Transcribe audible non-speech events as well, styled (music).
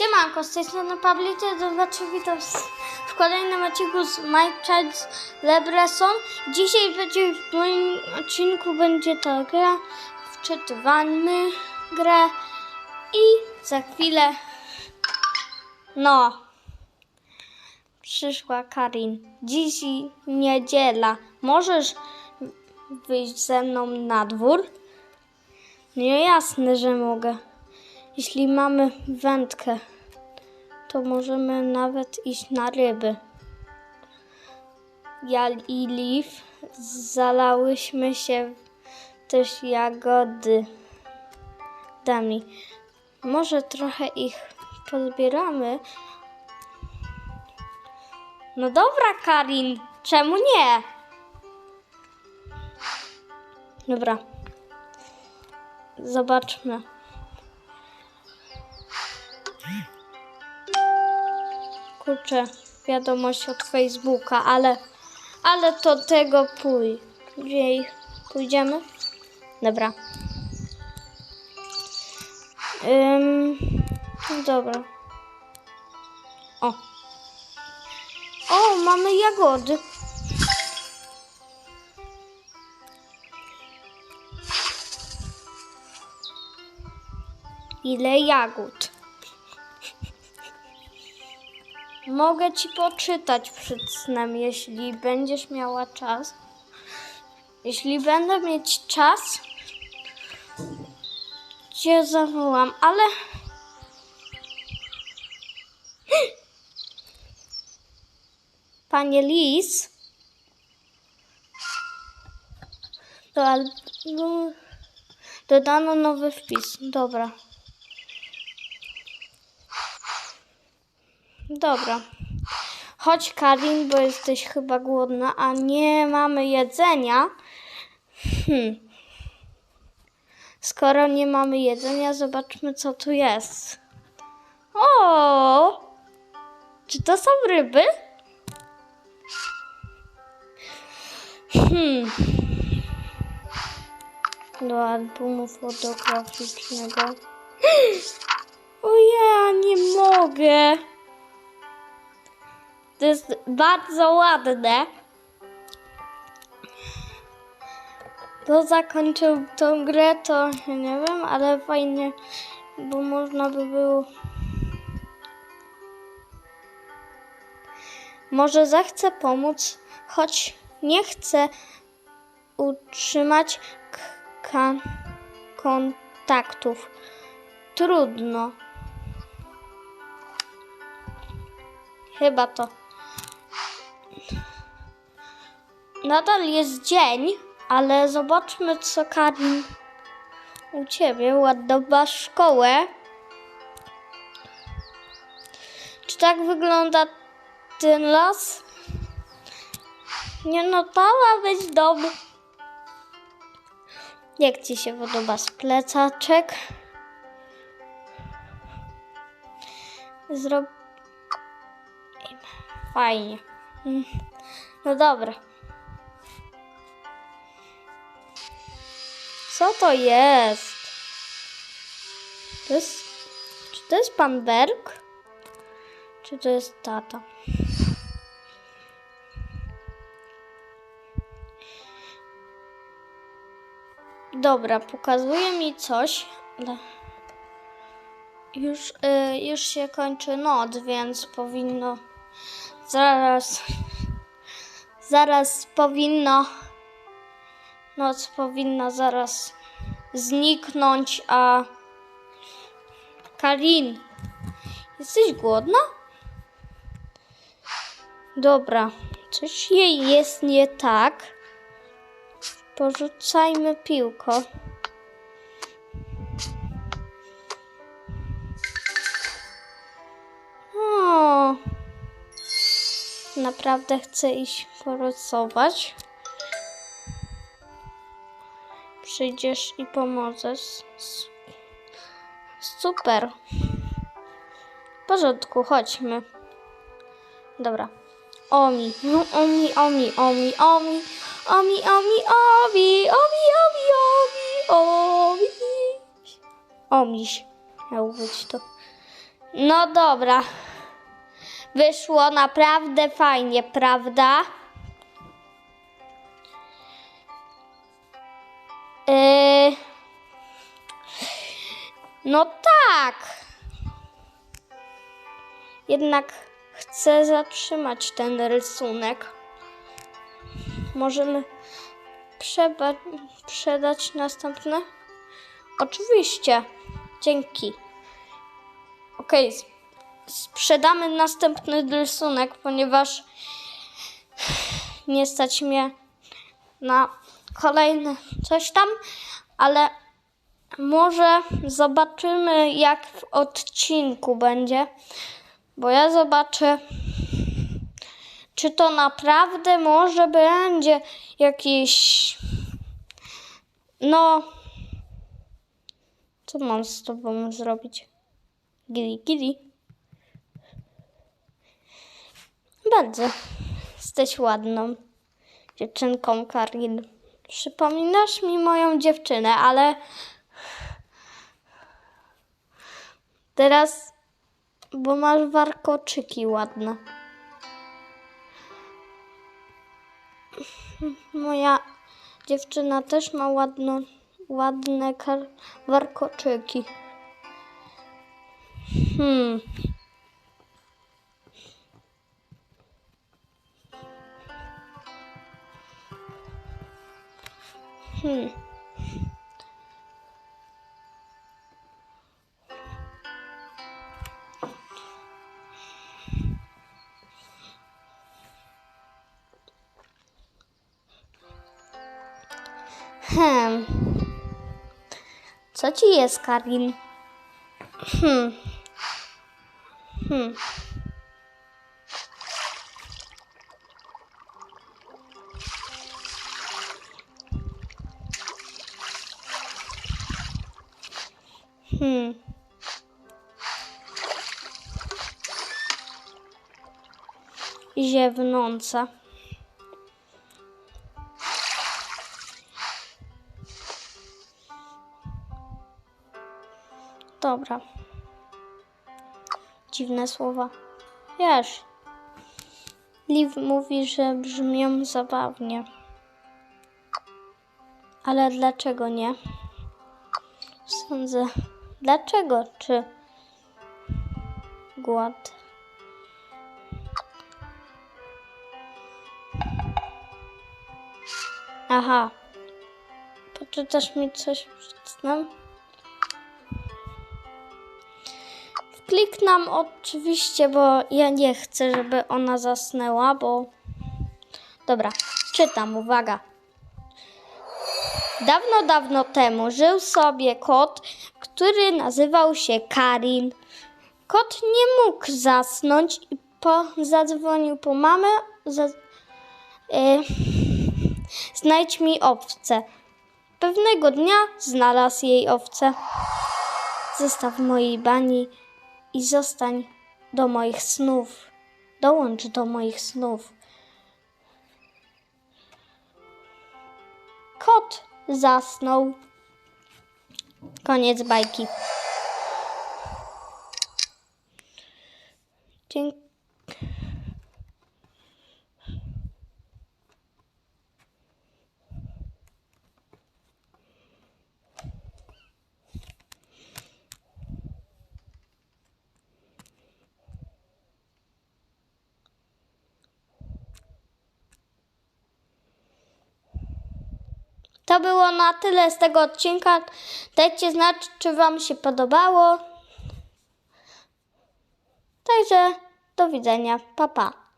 Siemanko, z tej strony Pablito, do znaczy witam w kolejnym odcinku z My Child Lebreson. Dzisiaj będzie w moim odcinku będzie to gra, wczytywamy grę i za chwilę, no, przyszła Karin. Dziś niedziela, możesz wyjść ze mną na dwór? No jasne, że mogę. Jeśli mamy wędkę, to możemy nawet iść na ryby. Ja i Liv zalałyśmy się też jagody dami. Może trochę ich pozbieramy. No dobra, Karin, czemu nie? Dobra. Zobaczmy. Kurczę, wiadomość od Facebooka, ale, ale to tego później. Pójdziemy? Dobra. Ym, no dobra. O. O, mamy jagody. Ile jagód? Mogę ci poczytać przed snem, jeśli będziesz miała czas. Jeśli będę mieć czas, cię zawołam, ale. (gasps) Panie Lis. Do albumu dodano nowy wpis. Dobra. Dobra. Chodź, Karin, bo jesteś chyba głodna, a nie mamy jedzenia. Hmm. Skoro nie mamy jedzenia, zobaczmy, co tu jest. O! Czy to są ryby? Hmm. Do albumu fotograficznego. (gasps) O nie mogę. To jest bardzo ładne. Kto zakończył tą grę, to nie wiem, ale fajnie, bo można by było. Może zechce pomóc, choć nie chce utrzymać kontaktów. Trudno. Chyba to. Nadal jest dzień, ale zobaczmy, co Karin u ciebie. Ładną masz szkołę. Czy tak wygląda ten las? Nie no, być w domu. Jak ci się podoba z plecaczek? Zrob... Fajnie. Mm. No dobra. Co to jest? To jest... Czy to jest pan Berg? Czy to jest tata? Dobra, pokazuje mi coś. ale Już, y, już się kończy noc, więc powinno zaraz zaraz powinno noc powinna zaraz zniknąć, a Karin, jesteś głodna? Dobra, coś jej jest nie tak. Porzucajmy piłko. O, naprawdę chcę iść porosować. Przyjdziesz i pomożesz. Super. W porządku, chodźmy. Dobra. Omi, no omi, omi, omi, omi, omi, omi, omi, omi, omi, omi, omi. Omiś miał być to. No dobra. Wyszło naprawdę fajnie, prawda? Yy... No tak. Jednak chcę zatrzymać ten rysunek. Możemy sprzedać następne? Oczywiście. Dzięki. S- sprzedamy następny rysunek, ponieważ nie stać mnie na kolejne coś tam, ale może zobaczymy, jak w odcinku będzie, bo ja zobaczę, czy to naprawdę może będzie jakiś. No. Co mam z tobą zrobić? Gili, gili. Bardzo. Jesteś ładną dziewczynką, Karin. Przypominasz mi moją dziewczynę, ale teraz, bo masz warkoczyki ładne. Moja dziewczyna też ma ładno, ładne warkoczyki. Hmm. Hmm. Hmm. Co ci jest, Karin? Hmm. Hmm. Hmm. Ziewnąca. Dobra. Dziwne słowa. Wiesz. Liv mówi, że brzmią zabawnie. Ale dlaczego nie? Sądzę. Dlaczego? Czy gład? Aha. Poczytasz mi coś przed snem? Kliknam oczywiście, bo ja nie chcę, żeby ona zasnęła, bo... Dobra, czytam, uwaga. Dawno, dawno temu żył sobie kot, który nazywał się Karin. Kot nie mógł zasnąć i po, zadzwonił po mamę. Za, y, znajdź mi owce. Pewnego dnia znalazł jej owce. Zostaw mojej bani i zostań do moich snów. Dołącz do moich snów. Kot zasnął. Koniec bajki. Dziękuję. To było na tyle z tego odcinka. Dajcie znać, czy Wam się podobało. Także do widzenia. Pa, pa.